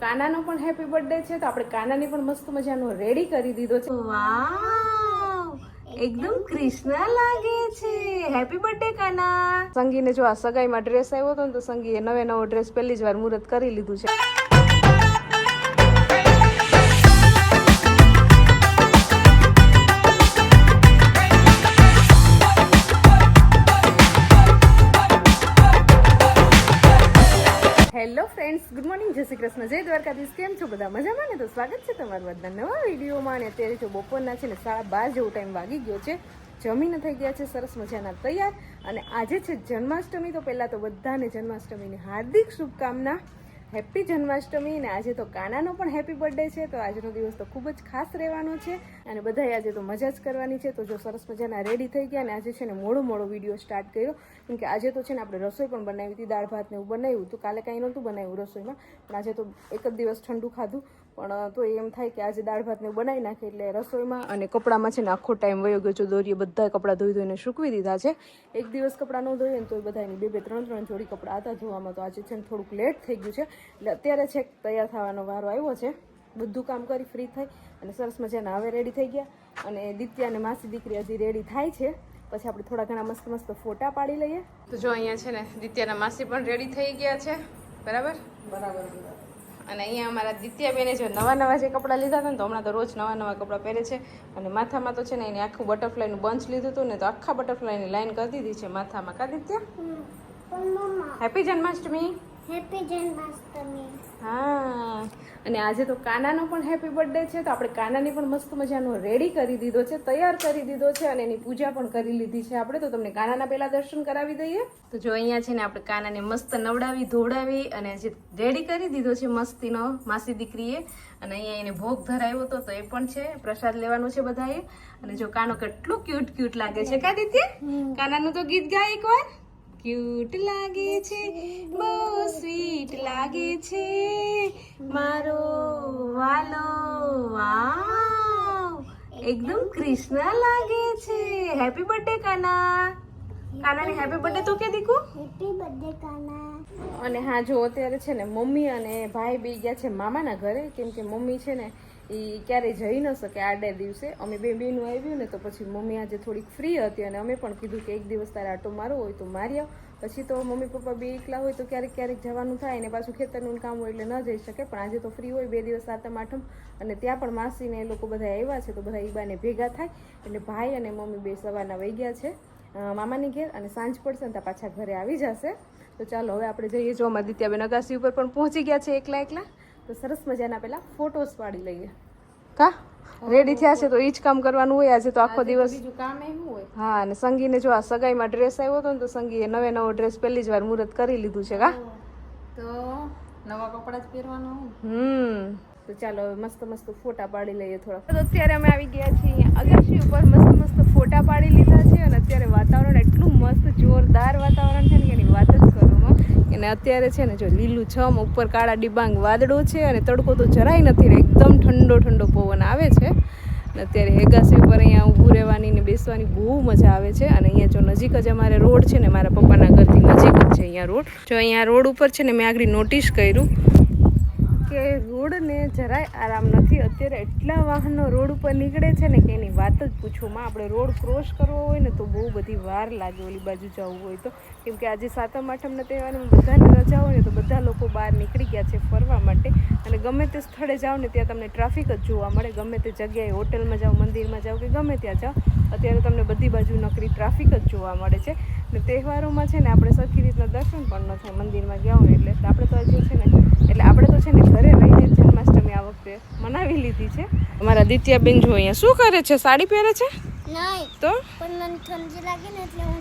કાનાનો પણ happy birthday છે તો આપણે કાનાની પણ મસ્ત મજાનો રેડી કરી દીધો છે. વાવ એકદમ કૃષ્ણ લાગે છે. હેપી બર્થડે કાના. સંગીને જો આ સગાઈમાં ડ્રેસ આવ્યો હતો ને તો સંગીએ નવે નવો ડ્રેસ પહેલી જ વાર મુહૂર્ત કરી લીધું છે. ફ્રેન્ડ્સ ગુડ મોર્નિંગ જય શ્રી કૃષ્ણ. જય દ્વારકાધીશ. કેમ છો બધા? મજામાં ને? તો સ્વાગત છે તમારું બધા નવા વિડીયોમાં. અને અત્યારે જો બપોરના છે ને સાડા બાર જેવો ટાઈમ વાગી ગયો છે. જમીને થઈ ગયા છે. સરસ મજાના તૈયાર. અને આજે છે જન્માષ્ટમી. તો પહેલાં તો બધાને જન્માષ્ટમીની હાર્દિક શુભકામના. હેપી જન્માષ્ટમી અને આજે તો કાનાનો પણ હેપી બર્થડે છે, તો આજનો દિવસ તો ખૂબ જ ખાસ રહેવાનો છે. અને બધાએ આજે તો મજા જ કરવાની છે. તો જો સરસ મજાના રેડી થઈ ગયા અને આજે છે ને મોડો મોડો વીડિયો સ્ટાર્ટ કર્યો. કેમ કે આજે તો છે ને આપણે રસોઈ પણ બનાવી હતી, દાળ ભાત ને એવું બનાવ્યું હતું. કાલે કાંઈ નહોતું બનાવ્યું રસોઈમાં. પણ આજે તો એક જ દિવસ ઠંડુ ખાધું. પણ તો એમ થાય કે આજે દાળ ભાતને બનાવી નાખે એટલે રસોઈમાં અને કપડામાં છે ને આખો ટાઈમ વયો ગયો છે. દોરીએ બધા કપડાં ધોઈ ધોઈને સૂકવી દીધા છે. એક દિવસ કપડાં ન ધોઈએ ને તો બધા એની બે બે ત્રણ ત્રણ જોડી કપડાં હતા ધોવામાં. તો આજે છે ને થોડુંક લેટ થઈ ગયું છે. એટલે અત્યારે છેક તૈયાર થવાનો વારો આવ્યો છે. બધું કામ કરી ફ્રી થઈ અને સરસ મજાના હવે રેડી થઈ ગયા. અને દિત્યા અને માસી દીકરી હજી રેડી થાય છે. પછી આપણે થોડા ઘણા મસ્ત મસ્ત ફોટા પાડી લઈએ. તો જો અહીંયા છે ને દિત્યાના માસી પણ રેડી થઈ ગયા છે. બરાબર બરાબર. અને અહીંયા અમારા દિત્યાબેને જો નવા નવા જે કપડાં લીધા હતા ને તો હમણાં તો રોજ નવા નવા કપડાં પહેરે છે. અને માથામાં તો છે ને એને આખું બટરફ્લાયનું બંચ લીધું હતું ને તો આખા બટરફ્લાયની લાઈન કરી દીધી છે માથામાં. કા દિત્યા? હેપી જન્માષ્ટમી હેપી જન્માષ્ટમી અને આજે તો કાનાનો પણ હેપી બર્થડે છે તો આપણે કાનાની પણ મસ્ત મજાનો રેડી કરી દીધો છે તૈયાર કરી દીધો છે અને એની પૂજા પણ કરી લીધી છે આપણે. તો તમને કાનાના પહેલા દર્શન કરાવી દઈએ. તો જો અહીંયા છે ને આપણે કાનાને મસ્ત નવડાવી ધોવડાવી અને જે રેડી કરી દીધો છે મસ્તીનો માસી દીકરીએ. અને અહીંયા એને ભોગ ધરાવ્યો હતો તો એ પણ છે પ્રસાદ લેવાનો છે બધાએ. અને જો કાનો કેટલું ક્યુટ ક્યુટ લાગે છે કા દીદી કાનાનું તો ગીત ગાય એકવાર. ક્યુટ લાગે છે. બહુ સ્વીટ લાગે છે. મારો વાલો વાવ. એકદમ કૃષ્ણ લાગે છે. Happy birthday Kana. કાનાને happy birthday તો કે દીકુ? Happy birthday Kana. અને હા જો અત્યારે છે ને મમ્મી અને ભાઈ બી ગયા છે મામાના ઘરે. કેમ કે મમ્મી છે ને એ ક્યારેય જઈ ન શકે આડે દિવસે. અમે બે બેનું આવ્યું ને તો પછી મમ્મી આજે થોડીક ફ્રી હતી અને અમે પણ કીધું કે એક દિવસ તારે આટો મારવો હોય તો મારી આવ. પછી તો મમ્મી પપ્પા બે એકલા હોય તો ક્યારેક ક્યારેક જવાનું થાય ને પાછું ખેતરનું કામ હોય એટલે ન જઈ શકે. પણ આજે તો ફ્રી હોય, બે દિવસ સાતમ આઠમ અને ત્યાં પણ માસીને એ લોકો બધા આવ્યા છે તો બધા ઈબાને ભેગા થાય. એટલે ભાઈ અને મમ્મી બે સવારના વહી ગયા છે મામાની ઘેર અને સાંજ પડશે ને ત્યાં પાછા ઘરે આવી જશે. તો ચાલો હવે આપણે જઈએ જો અમારા દિત્યાબેન અગાસી ઉપર પણ પહોંચી ગયા છે એકલા એકલા. તો સરસ મજાના પેલા ફોટોસ પાડી લઈએ. કા? રેડી થયા છે તો એ જ કામ કરવાનું હોય આજે તો આખો દિવસ. બીજું કામ એમ હોય. હા અને સંગીને જો આ સગાઈમાં ડ્રેસ આવ્યો હતો ને તો સંગીએ નવે નવો ડ્રેસ પહેલી જ વાર મુહૂર્ત કરી લીધું છે કા? તો નવા કપડા જ પહેરવાનું હમ. તો ચાલો હવે મસ્ત મસ્ત ફોટા પાડી લઈએ થોડા. તો અત્યારે અમે આવી ગયા છીએ અહીંયા અગાશી ઉપર મસ્ત મસ્ત ફોટા પાડી લીધા છે અને અત્યારે વાતાવરણ એટલું મસ્ત જોરદાર વાતાવરણ છે ને એની વાત જ અને અત્યારે છે ને જો લીલું છમ ઉપર કાળા ડિબાંગ વાદળો છે અને તડકો તો જરાય નથી રહે એકદમ ઠંડો ઠંડો પવન આવે છે. અને અત્યારે હેગાસી ઉપર અહીંયા ઊભું રહેવાની ને બેસવાની બહુ મજા આવે છે. અને અહીંયા જો નજીક જ અમારે રોડ છે ને મારા પપ્પાના ઘરથી નજીક જ છે અહીંયા રોડ. જો અહીંયા રોડ ઉપર છે ને મેં આગળ નોટિસ કર્યું કે રોડને જરાય આરામ નથી. અત્યારે એટલા વાહનો રોડ ઉપર નીકળે છે ને કે એની વાત જ પૂછોમાં આપણે રોડ ક્રોસ કરવો હોય ને તો બહુ બધી વાર લાગે ઓલી બાજુ જવું હોય તો. કેમ કે આજે સાતમ આઠમના તહેવારમાં બધાને રજા હોય ને તો બધા લોકો બહાર નીકળી ગયા છે ફરવા માટે. અને ગમે તે સ્થળે જાઓ ને ત્યાં તમને ટ્રાફિક જ જોવા મળે. ગમે તે જગ્યાએ હોટલમાં જાઓ, મંદિરમાં જાઓ કે ગમે ત્યાં જાઓ. અત્યારે તમને બધી બાજુ નકરી ટ્રાફિક જ જોવા મળે છે. ને તહેવારોમાં છે ને આપણે સરખી રીતના દર્શન પણ ન થાય મંદિરમાં ગયા હોય એટલે. આપણે તો હજી છે ને એટલે આપણે તો છે ને ઘરે રહીને જન્માષ્ટમી આ વખતે મનાવી લીધી છે. અમારા દિત્યાબેન જો અહીંયા શું કરે છે? સાડી પહેરે છે? તો? પણ મને લાગે ને એટલે હું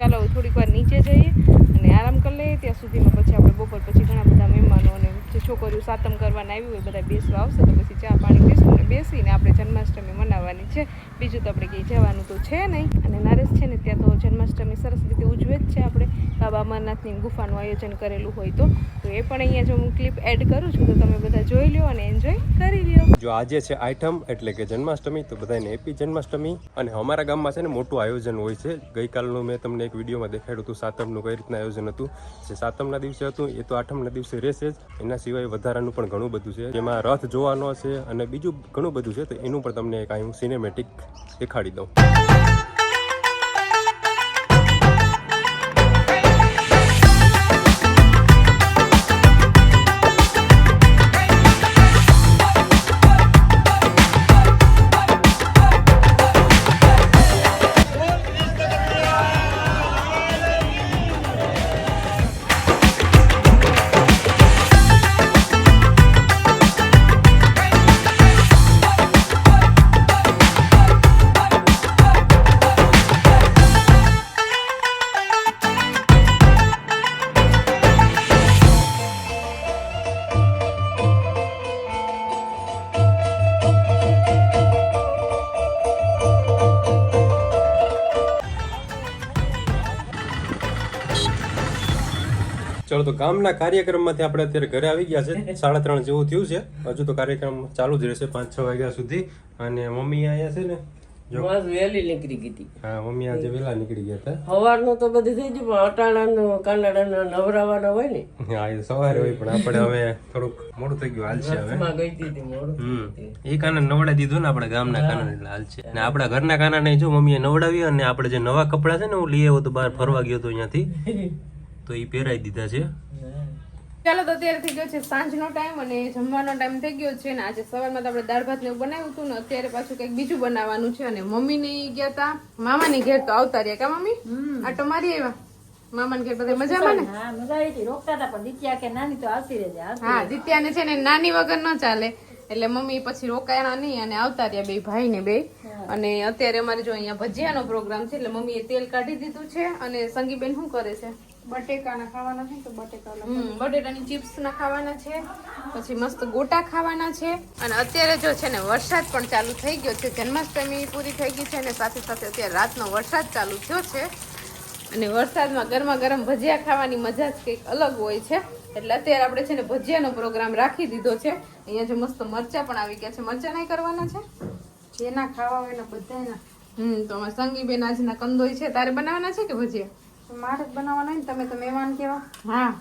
ચાલો થોડીક વાર નીચે જઈએ અને આરામ કરી લઈએ. ત્યાં સુધીમાં પછી આપણે બપોર પછી ઘણા બધા મહેમાનો અને જે છોકરીઓ સાતમ કરવાના આવી હોય, બધા બેસવા આવશે તો પછી ચા પાણી પીશું અને બેસીને આપણે જન્માષ્ટમી મનાવવાની છે. બીજું તો આપણે કંઈ જવાનું તો છે નહીં. અને નરેશ છે ને ત્યાં તો જન્માષ્ટમી સરસ રીતે ઉજવે જ છે આપણે. બાબા અમરનાથની ગુફાનું આયોજન કરેલું હોય તો. તો એ પણ અહીંયા જો હું ક્લિપ એડ કરું છું તો તમે બધા જોઈ લો અને એન્જોય કરી લ્યો. જો આજે છે આઈટમ એટલે કે જન્માષ્ટમી, તો બધાને હેપી જન્માષ્ટમી. અને અમારા ગામમાં છે ને મોટું આયોજન હોય છે. ગઈકાલનું મેં તમને એક વિડીયોમાં દેખાડ્યું હતું સાતમનું કઈ રીતના આયોજન હતું. જે સાતમના દિવસે હતું, એ તો આઠમના દિવસે રહેશે જ. એના સિવાય વધારાનું પણ ઘણું બધું છે. જેમાં રથ જોવાનો છે અને બીજું ઘણું બધું છે, તો એનું પણ તમને કાંઈ હું સિનેમેટિક દેખાડી દઉં. ચલો તો ગામના કાર્યક્રમમાંથી આપણે અત્યારે ઘરે આવી ગયા છે. સાડા ત્રણ જેવું થયું છે. હજુ તો કાર્યક્રમ ચાલુ જ રહેશે પાંચ છ વાગ્યા સુધી. અને મમ્મી અહીંયા છે ને? જો. વહેલી નીકળી ગઈ હતી. હા મમ્મી આજે વહેલા નીકળી ગયા હતા. સવારનું તો બધું થઈ ગયું પણ અટાણાનું કાનાડાના નવરાવાના હોય ને. હા એ સવારે હોય પણ આપણે હવે થોડુંક મોડું થઈ ગયું હાલશે હવે. ગઈ હતી મોડું એ કાના નવડા દીધું ને આપણે ગામના કાના એટલે હાલ છે. ને આપણા ઘરના કાના ને જો મમ્મીએ નવડાવી અને આપણે જે નવા કપડા છે ને હું લઈ આવ્યો તો બહાર ફરવા ગયો તો અહીંયાથી. તો એ પહેરાવી દીધા છે. ચાલો તો અત્યારે થઈ ગયો છે સાંજનો ટાઈમ અને જમવાનો ટાઈમ થઈ ગયો છે ને આજે સવારમાં તો આપણે દાળ ભાત ને એવું બનાવ્યું હતું ને અત્યારે પાછું કંઈક બીજું બનાવવાનું છે અને મમ્મી ને ગયા હતા મામા ની ઘેર તો આવતા રહ્યા કા મમ્મી? આટો મારી આવ્યા મામા ઘેર બધા મજામાં ને? હા મજા આવી હતી. રોકતા હતા પણ દીત્યા કે નાની તો આવતી રહેજે આવતી હા દિત્યાને છે ને નાની વગર ન ચાલે. એટલે મમ્મી પછી રોકાયા નહીં અને આવતા રહ્યા બે ભાઈ ને બે. અને અત્યારે અમારે જો અહીંયા ભજીયાનો પ્રોગ્રામ છે એટલે મમ્મીએ તેલ કાઢી દીધું છે અને સંગીબેન શું કરે છે? બટેકાના ખાવાના છે તો બટેકા બટેટાની ચિપ્સ ના ખાવાના છે પછી મસ્ત ગોટા ખાવાના છે અને અત્યારે જો છે ને વરસાદ પણ ચાલુ થઈ ગયો છે જન્માષ્ટમી પૂરી થઈ ગઈ છે અને સાથે સાથે અત્યારે રાતનો વરસાદ ચાલુ થયો છે. અને વરસાદમાં ગરમા ગરમ ભજીયા ખાવાની મજા જ કંઈક અલગ હોય છે. એટલે અત્યારે આપણે છે ને ભજીયાનો પ્રોગ્રામ રાખી દીધો છે. અહીંયા જો મસ્ત મરચા પણ આવી ગયા છે. મરચા નહીં કરવાના છે? જેના ખાવા હોય ને બધાના હમ તો અમારે સંગીબેન આજના કંદોઈ છે. તારે બનાવવાના છે કે ભજીયા? મારે જ બનાવવાના હોય ને તમે તો મહેમાન કેવા. હા.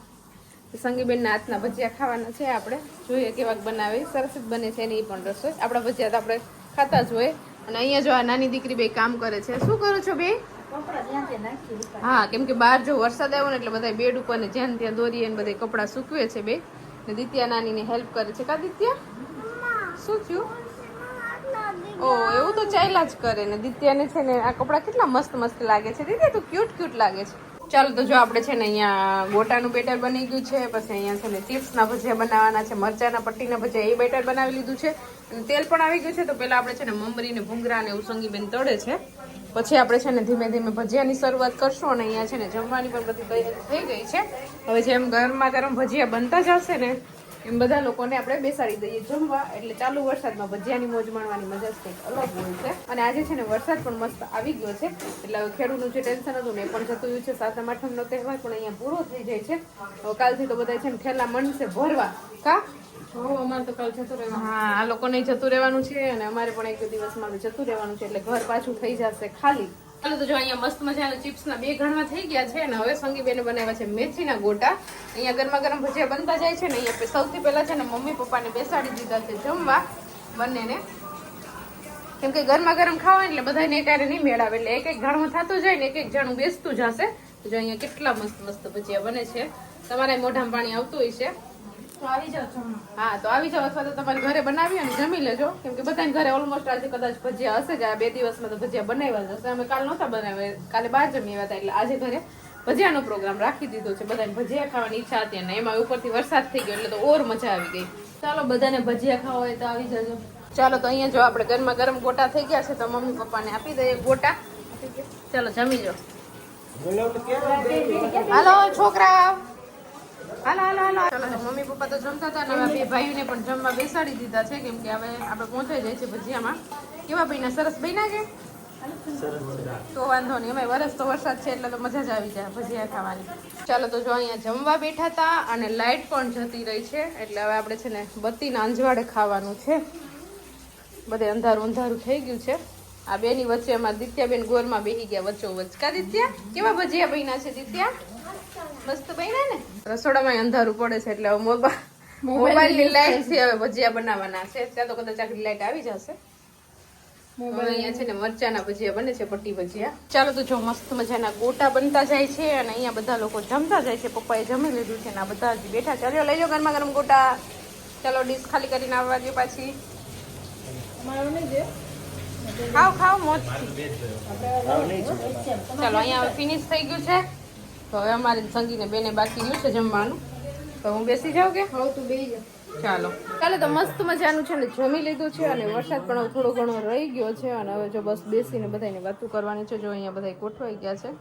સંગીબેનના હાથના ભજીયા ખાવાના છે આપણે. જોઈએ કેવાક બનાવે. સરસ જ બને છે ને એ પણ રસોઈ. આપણા ભજીયા તો આપણે ખાતા જ હોય. અને અહીંયા જો આ નાની દીકરી બે કામ કરે છે. શું કરો છો બે? હા કેમ કે બહાર જો વરસાદ આવ્યો ને એટલે બધા બેડ ઉપર ને જ્યાં ત્યાં દોરીએ ને બધા કપડાં સૂકવે છે બે. ને દિત્યા નાનીને હેલ્પ કરે છે. કા દિત્યા? શું થયું? ઓ, એવું તો ચાલ્યા જ કરે ને. દિત્યાને છે ને આ કપડાં કેટલા મસ્ત મસ્ત લાગે છે. દીદી, તો ક્યુટ ક્યુટ લાગે છે. ચાલો, તો જો આપણે છે ને અહીંયા ગોટાનું બેટર બની ગયું છે, પછી અહીંયા છે ને ચિપ્સના ભજીયા બનાવવાના છે, મરચાના પટ્ટીના ભજીયા, એ બેટર બનાવી લીધું છે. અને તેલ પણ આવી ગયું છે, તો પહેલાં આપણે છે ને મમરી ને ભૂંગરા ને ઉસંગી બેન તળે છે. પછી આપણે છે ને ધીમે ધીમે ભજીયાની શરૂઆત કરશું અને અહીંયા છે ને જમવાની પણ બધી તૈયારી થઈ ગઈ છે. હવે જેમ ગરમા ગરમ ભજીયા બનતા જશે ને એમ બધા લોકોને આપણે બેસાડી દઈએ જમવા. એટલે ચાલુ વરસાદમાં ભજીયાની મોજ માણવાની મજા જ કંઈક અલગ હોય છે. અને આજે છે ને વરસાદ પણ મસ્ત આવી ગયો છે. એટલે ખેડૂતનું જે ટેન્શન હતું ને એ પણ જતું રહ્યું છે. સાતમ આઠમનો તહેવાર પણ અહીંયા પૂરો થઈ જાય છે. કાલથી તો બધા છે ને ઠેલા મંડશે ભરવા. કા? અમારે તો કાલ જતું રહેવાનું હા આ લોકોને જતું રહેવાનું છે અને અમારે પણ એક દિવસમાં બી જતું રહેવાનું છે. એટલે ઘર પાછું થઈ જશે ખાલી. ચાલો તો જો અહીંયા મસ્ત મજાના ચિપ્સના બે ઘણા થઈ ગયા છે અને હવે સંગીબેને બનાવ્યા છે મેથીના ગોટા. અહીંયા ગરમા ગરમ ભજીયા બનતા જાય છે ને અહીંયા સૌથી પહેલા છે ને મમ્મી પપ્પાને બેસાડી દીધા છે જમવા બંનેને. કેમ કે ગરમા ગરમ ખાવા એટલે બધાને એકારે નહીં મેળાવે. એટલે એક એક ઘણું થતું જાય ને એક એક જણું બેસતું જશે જો અહીંયા કેટલા મસ્ત મસ્ત ભજીયા બને છે. તમારા મોઢામાં પાણી આવતું હોય છે. હા તો આવી જાઓ અથવા તો તમારે ઘરે બનાવી અને જમી લેજો. કેમ કે બધાને ઘરે ઓલમોસ્ટ આજે કદાચ ભજીયા હશે જ. આ બે દિવસમાં તો ભજીયા બનાવ્યા જ હશે. અમે કાલ નહોતા બનાવ્યા. કાલે બહાર જમી આવ્યા હતા એટલે આજે ઘરે ભજીયાનો પ્રોગ્રામ રાખી દીધો છે. બધાને ભજીયા ખાવાની ઈચ્છા હતી અને એમાં ઉપરથી વરસાદ થઈ ગયો એટલે તો ઓર મજા આવી ગઈ. ચાલો બધાને ભજીયા ખાવા હોય તો આવી જજો. ચાલો તો અહીંયા જો આપણે ગરમા ગરમ ગોટા થઈ ગયા છે તો મમ્મી પપ્પાને આપી દઈએ ગોટા. ચાલો જમી જો હાલો છોકરા. મમ્મી, પપ્પા તો જમતા હતા અને બે ભાઈઓને પણ જમવા બેસાડી દીધા છે. કેમ કે હવે આપણે પહોંચાઈ જાય છે ભજીયામાં. કેવા બન્યા સરસ બન્યા કે? તો વાંધો નહીં. અમે વરસ તો વરસાદ છે, એટલે તો મજા જ આવી જાય ભજીયા ખાવાની. ચાલો, તો જો અહીંયા જમવા બેઠા હતા અને લાઇટ પણ જતી રહી છે, એટલે હવે આપણે છે ને બત્તીના અંજવાડે ખાવાનું છે. બધે અંધારું અંધારું થઈ ગયું છે. આ બેની વચ્ચે અમારા દિત્યાબેન ગોરમાં બેહી ગયા વચ્ચો વચ્ચ કા દિત્યા? કેવા ભજીયા બન્યા છે, દિત્યા? મસ્ત બન્યા ને? રસોડામાં અંધારું પડે છે એટલે મોબાઈલ મોબા મોબાઈલની લાઈટથી હવે ભજીયા બનાવવાના છે. ત્યાં તો કદાચ આખી લાઈટ આવી જશે. અહીંયા છે ને મરચાના ભજીયા બને છે પટ્ટી ભજીયા. ચાલો તો જો મસ્ત મજાના ગોટા બનતા જાય છે અને અહીંયા બધા લોકો જમતા જાય છે. પપ્પાએ જમી લીધું છે ને બધા બેઠા છે. લઈ જાઓ ગરમા ગરમ ગોટા. ચાલો ડીશ ખાલી કરીને આવવા દે પાછી. ખાવ ખાવ મોજથી. ચાલો અહીંયા હવે ફિનિશ થઈ ગયું છે. તો હવે અમારે સંગીને બેને બાકી રહ્યું છે જમવાનું. તો હું બેસી જાઉં કે? હવે તું બેસી જાઉં. ચાલો. કાલે તો મસ્ત મજાનું છે ને જમી લીધું છે અને વરસાદ પણ થોડો ઘણો રહી ગયો છે અને હવે જો બસ બેસીને બધાને વાતું કરવાની છે જો અહીંયા બધા ગોઠવાઈ ગયા છે.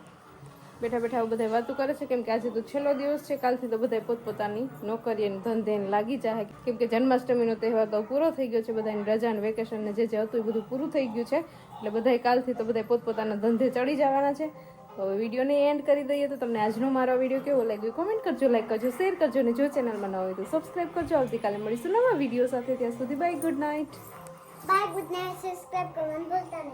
બેઠા બેઠા બધા વાતું કરે છે કેમ કે આજે તો છેલ્લો દિવસ છે કાલથી તો બધા પોતપોતાની નોકરી અને ધંધે લાગી જાય કેમ કે જન્માષ્ટમીનો તહેવાર તો પૂરો થઈ ગયો છે બધાની રજા અને વેકેશન ને જે જે હતું એ બધું પૂરું થઈ ગયું છે. એટલે બધા કાલથી તો બધા પોતપોતાના ધંધે ચડી જવાના છે. તો વિડીયોને એન્ડ કરી દઈએ તો તમને આજનો મારો વીડિયો કેવો લાગ્યો? કોમેન્ટ કરજો લાઈક કરજો શેર કરજો અને જો ચેનલમાં ન હોય તો સબસ્ક્રાઈબ કરજો. આવતીકાલે મળીશું નવા વીડિયો સાથે. ત્યાં સુધી bye good night bye good night subscribe કરવાનું ભૂલતા નહીં.